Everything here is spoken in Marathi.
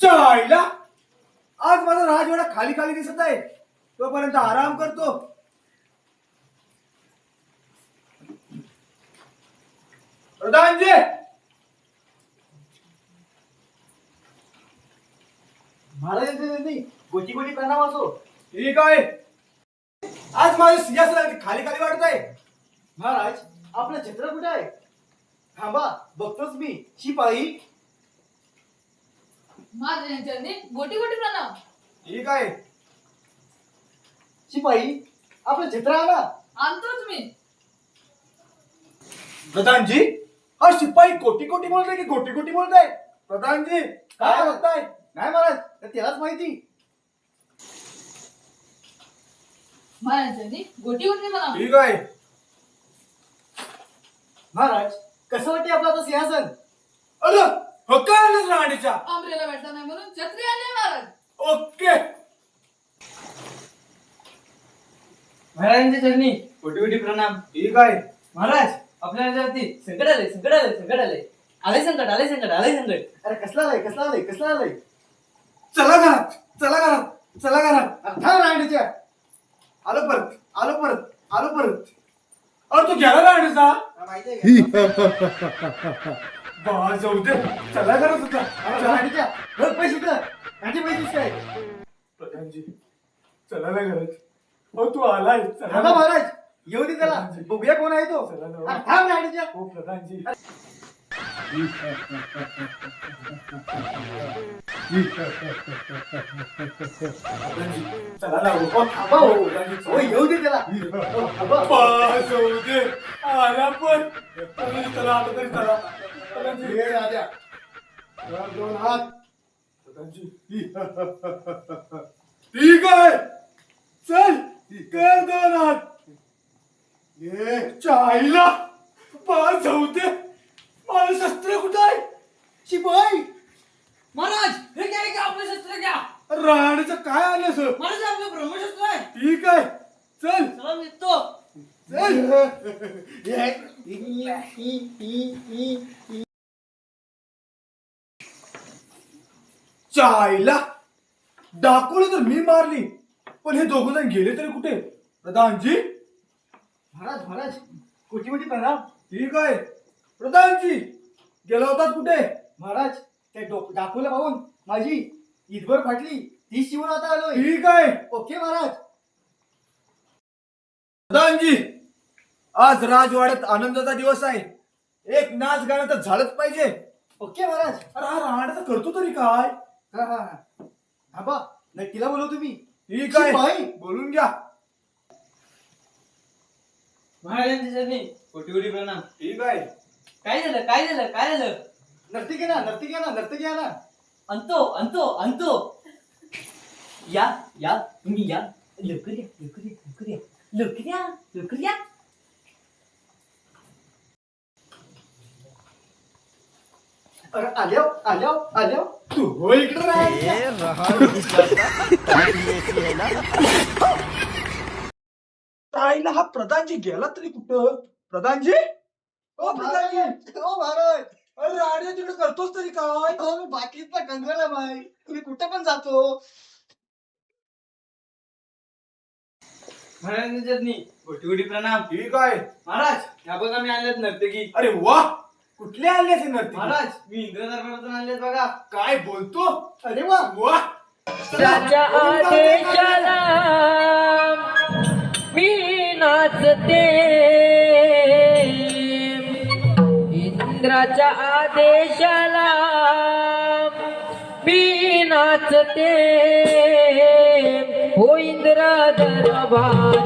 चायला. आज माझा राजवाडा खाली खाली दिसत आहे. तोपर्यंत आराम करतो. प्रधानजी! महाराजांचे गोटी गोटी प्रणाम असो. ठीक आहे. आज माझं सिंहासन खाली खाली वाटत आहे. महाराज आपलं छत्र कुठे आहे? थांबा बघतोच मी. शिपाई महाराजांच्या गोटी गोटी प्रणाम. आहे. शिपाई आपलं छत्र आणा. आणतोच मी प्रधानजी हा शिपाई कोटी कोटी बोलतोय की गोटी गोटी बोलतोय? प्रधानजी काय बघताय नाही महाराज तर त्यालाच माहिती. महाराजांनी गोटी गोटी प्रणाम. ठीक आहे. महाराज कसं वाटते आपलं आता सिंहासन? अरे! हक्क आलंच राणीच्या आंब्रेला भेटता नाही म्हणून छत्री आणली महाराज. ओके. महाराजांच्या चरणी कोटी कोटी प्रणाम. ठीक आहे. महाराज आपल्या राज्यावरती संकट आले संकट आले संकट आले आले संकट आले संकट आले संकट. अरे कसला आलाय कसला आलाय कसला आलाय? चला घरात चला घरात चला घरात. अरे थांब रांडीच्या आलो परत आलो परत आलो परत. अरे तू गेला राणीचा? माहिती आहे का? बा जाऊ दे. चला घरात होता अरे रांडीच्या बघ पैसे कर रांडी पैसेच काय प्रधानजी चला ना घरात. हो तू आलाय. चला थांबा ना. महाराज. येऊ दे त्याला. बघूया कोण आहे तो. चला ना. अरे थांब रांडीच्या हो प्रधानजी. प्रधानजी, चला ना. हो. थांबा हो. प्रधानजी, चला. हो येऊ दे त्याला. हो, थांबा. बा जाऊ दे. आला पण. प्रधानजी, चला आता तरी चला. राजा वर दोन हात ठीक आहे चल. कर दोन हात ये चायला जाऊ दे माझं शस्त्र कुठं आहे शिपाई महाराज हे हे. घ्या आपलं शस्त्र घ्या राहण्याचं काय आलं सर महाराज आपलं ब्रह्मशस्त्र आहे ठीक आहे चल चला निघतो चल चायला. डाकूला तर मी मारली. पण हे दोघ जण गेले तरी कुठे? प्रधानजी? महाराज महाराज कोटी कोटी प्रणाम. ठीक आहे. प्रधानजी गेला होतात कुठे? महाराज ते डो- डाकूला पाहून माझी ईदभर फाटली. ती शिवून आता आलोय. ठीक आहे. ओके महाराज. प्रधानजी आज राजवाड्यात आनंदाचा दिवस आहे. एक नाच गाणं तर झालंच पाहिजे. ओके महाराज. अरे हा राहण्याचं करतो तरी काय? हा हा हा. थांबा नक्कीला बोलवतो मी ठीक आहे. शिपाई. बोलून घ्या. महाराजांच्या चरणी कोटी कोटी प्रणाम. ठीक आहे. काय झालं काय झालं काय झालं? नर्तिकी ना नर्तिकी ना नर्तकी ना. अंतो अंतो अंतो. या या तुम्ही या. लवकर या लवकर या लवकर या. लवकर या लवकर या. अरे आल्या आल्या आल्या तू हो इकडे हा प्रधानजी गेला तरी कुठं? प्रधानजी? ओ प्रधानजी. हो महाराज. अरे राणे तिकडे करतोस तरी काय? हो मी बाकीचा कंगला बाई. तुम्ही कुठे पण जातो. चरणी कोटी कोटी प्रणाम. ठीक आहे. महाराज ह्या बघा मी आणल्यात नर्तकी. अरे वा! कुठले आणले असे महाराज मी इंद्र दरबारातून आणलेत बघा. काय बोलतो? अरे वा वा. राजा आदेशाला मी नाचते. इंद्राच्या आदेशाला मी नाचते. हो इंद्र दरबार